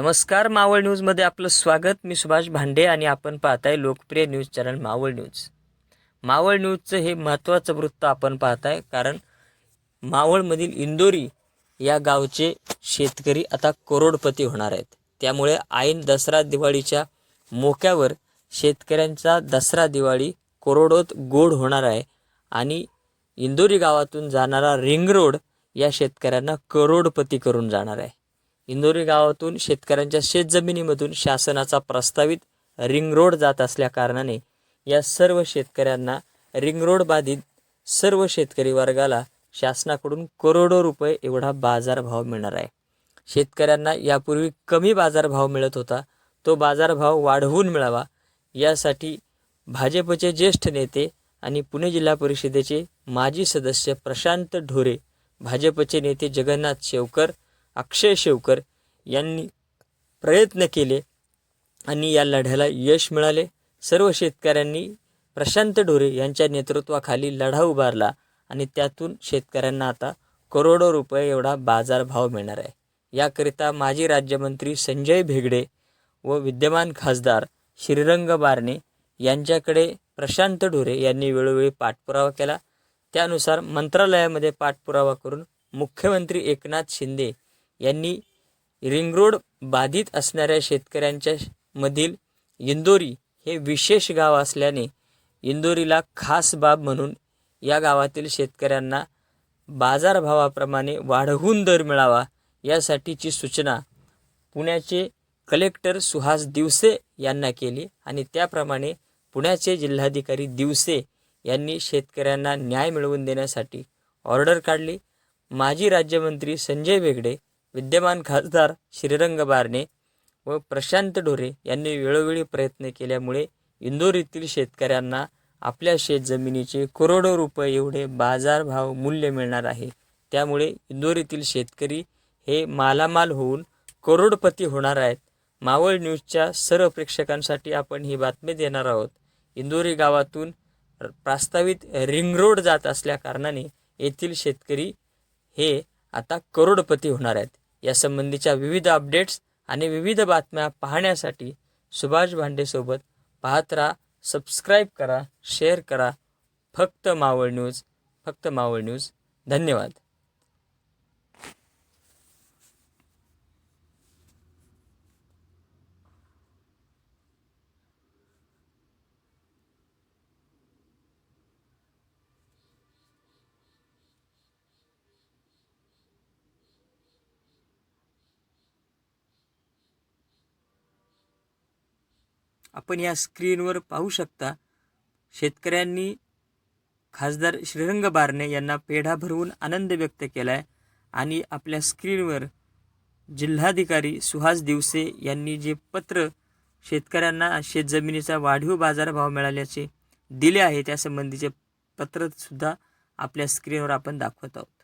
नमस्कार मावळ न्यूजमध्ये आपलं स्वागत. मी सुभाष भांडे आणि आपण पाहताय लोकप्रिय news channel Maval news. Maval न्यूजचं हे महत्त्वाचं वृत्त आपण पाहताय कारण मावळमधील इंदोरी या गावचे शेतकरी आता करोडपती होणार आहेत. त्यामुळे ऐन दसरा दिवाळीच्या मोक्यावर शेतकऱ्यांचा दसरा दिवाळी करोडोत गोड होणार आहे आणि इंदोरी गावातून जाणारा रिंग रोड या शेतकऱ्यांना करोडपती करून जाणार आहे. इंदोरी गावातून शेतकऱ्यांच्या शेतजमिनीमधून शासनाचा प्रस्तावित रिंग रोड जात असल्याकारणाने या सर्व शेतकऱ्यांना रिंग रोड बाधित सर्व शेतकरी वर्गाला शासनाकडून करोडो रुपये एवढा बाजारभाव मिळणार आहे. शेतकऱ्यांना यापूर्वी कमी बाजारभाव मिळत होता. तो बाजारभाव वाढवून मिळावा. यासाठी भाजपचे ज्येष्ठ नेते आणि पुणे जिल्हा परिषदेचे माजी सदस्य प्रशांत ढोरे भाजपचे नेते जगन्नाथ शेवकर अक्षय शेवकर यांनी प्रयत्न केले आणि या लढ्याला यश मिळाले. सर्व शेतकऱ्यांनी प्रशांत ढोरे यांच्या नेतृत्वाखाली लढा उभारला आणि त्यातून शेतकऱ्यांना आता करोडो रुपये एवढा बाजारभाव मिळणार आहे. याकरिता माजी राज्यमंत्री संजय भेगडे व विद्यमान खासदार श्रीरंग बारणे यांच्याकडे प्रशांत ढोरे यांनी वेळोवेळी पाठपुरावा केला. त्यानुसार मंत्रालयामध्ये पाठपुरावा करून मुख्यमंत्री एकनाथ शिंदे यांनी रिंग रोड बाधित असणाऱ्या शेतकऱ्यांच्या मधील इंदोरी हे विशेष गाव असल्याने इंदोरीला खास बाब म्हणून या गावातील शेतकऱ्यांना बाजारभावाप्रमाणे वाढवून दर मिळावा यासाठीची सूचना पुण्याचे कलेक्टर सुहास दिवसे यांना केली आणि त्याप्रमाणे पुण्याचे जिल्हाधिकारी दिवसे यांनी शेतकऱ्यांना न्याय मिळवून देण्यासाठी ऑर्डर काढली. माजी राज्यमंत्री संजय बेगडे विद्यमान खासदार श्रीरंग बारणे व प्रशांत ढोरे यांनी वेळोवेळी प्रयत्न केल्यामुळे इंदोर येथील शेतकऱ्यांना आपल्या शेतजमिनीचे करोडो रुपये एवढे बाजारभाव मूल्य मिळणार आहे. त्यामुळे इंदोर येथील शेतकरी हे मालामाल होऊन करोडपती होणार आहेत. मावळ न्यूजच्या सर्व प्रेक्षकांसाठी आपण ही बातमी देणार आहोत. इंदोरी गावातून प्रास्तावित रिंग रोड जात असल्या कारणाने येथील शेतकरी हे आता करोडपती होणार आहेत. यासंबंधीच्या विविध अपडेट्स आणि विविध बातम्या पाहण्यासाठी सुभाष भांडेसोबत पाहत राहा सबस्क्राईब करा शेअर करा. फक्त मावळ न्यूज फक्त मावळ न्यूज धन्यवाद. आपण या स्क्रीनवर पाहू शकता शेतकऱ्यांनी खासदार श्रीरंग बारणे यांना पेढा भरवून आनंद व्यक्त केला आहे आणि आपल्या स्क्रीनवर जिल्हाधिकारी सुहास दिवसे यांनी जे पत्र शेतकऱ्यांना शेतजमिनीचा वाढीव बाजारभाव मिळाल्याचे दिले आहे त्यासंबंधीचे पत्रसुद्धा आपल्या स्क्रीनवर आपण दाखवत आहोत.